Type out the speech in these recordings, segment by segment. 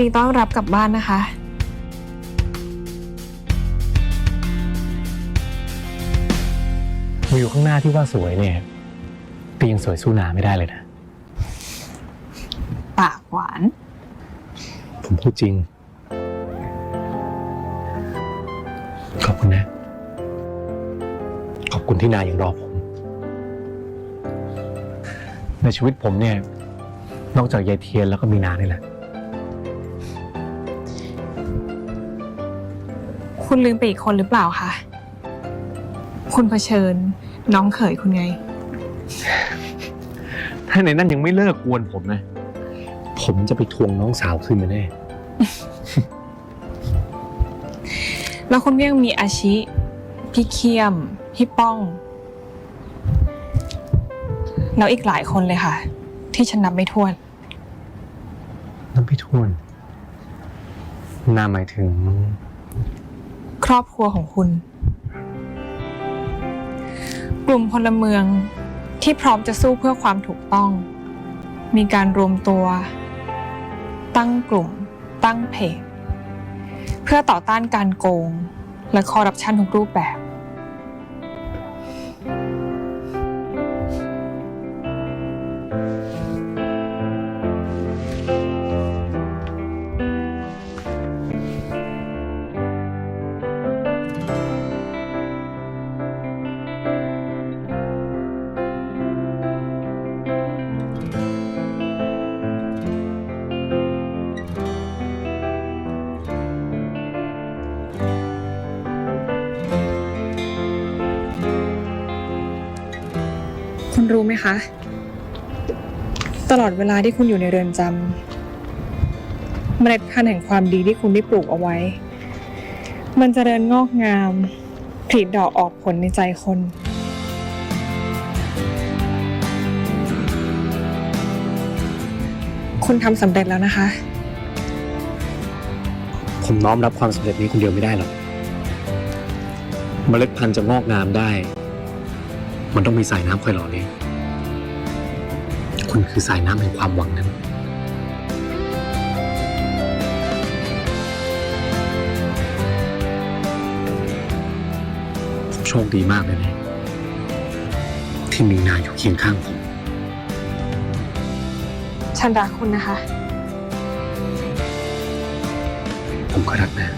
ดีต้อนรับกลับบ้านนะคะ วิวข้างหน้าที่ว่าสวยเนี่ยแต่ยังสวยสู้นาไม่ได้เลยนะ ปากหวาน ผมพูดจริง ขอบคุณนะ ขอบคุณที่นายังรอผม ในชีวิตผมเนี่ย นอกจากยายเทียนแล้วก็มีนานี่แหละ คุณลืมไปอีกคนหรือเปล่าคะ คุณเผชิญ น้องเขยคุณไง ถ้าในนั้นยังไม่เลิกกวนผมนะ ผมจะไปทวงน้องสาวคืนมาแน่ แล้วคุณก็ยังมีอาชิ พี่เคียม พี่ป้อง แล้วอีกหลายคนเลยค่ะ ที่ฉันนับไม่ถ้วน น้ำพี่ทวนนาหมายถึง ครอบครัวของคุณ กลุ่มพลเมืองที่พร้อมจะสู้เพื่อความถูกต้อง มีการรวมตัว ตั้งกลุ่ม ตั้งเพจเพื่อต่อต้านการโกง และคอร์รัปชันทุกรูปแบบ คุณรู้ไหมคะ ตลอดเวลาที่คุณอยู่ในเรือนจำเมล็ดพันธุ์แห่งความดีที่คุณได้ปลูกเอาไว้ มันจะเจริญงอกงามผลิดอกออกผลในใจคน คุณทำสำเร็จแล้วนะคะ ผมน้อมรับความสำเร็จนี้คนเดียวไม่ได้หรอก เมล็ดพันธุ์จะงอกงามได้ มันต้องมีสายน้ำคอยหล่อเลี้ยงคุณคือสายน้ำแห่งความหวังนั้น ผมโชคดีมากเลยนะที่มีนายอยู่เคียงข้างผม ฉันรักคุณนะคะ ผมก็รักนะ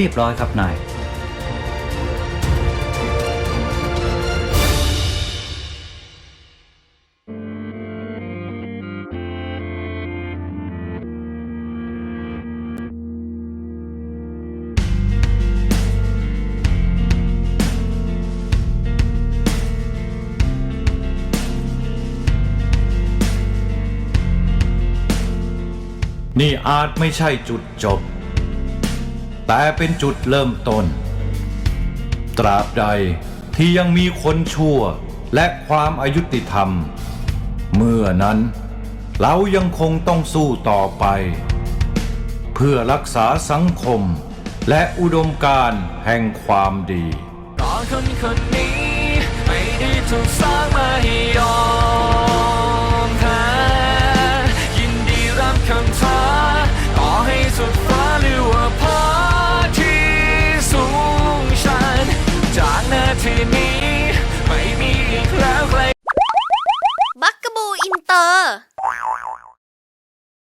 เรียบร้อยครับนาย นี่อาจไม่ใช่จุดจบ แต่เป็นจุดเริ่มต้น ตราบใดที่ยังมีคนชั่วและความอายุติธรรม เมื่อนั้นเรายังคงต้องสู้ต่อไป เพื่อรักษาสังคมและอุดมการแห่งความดีก็คนคนนี้ไม่ได้ถูกสร้างมาให้ยอม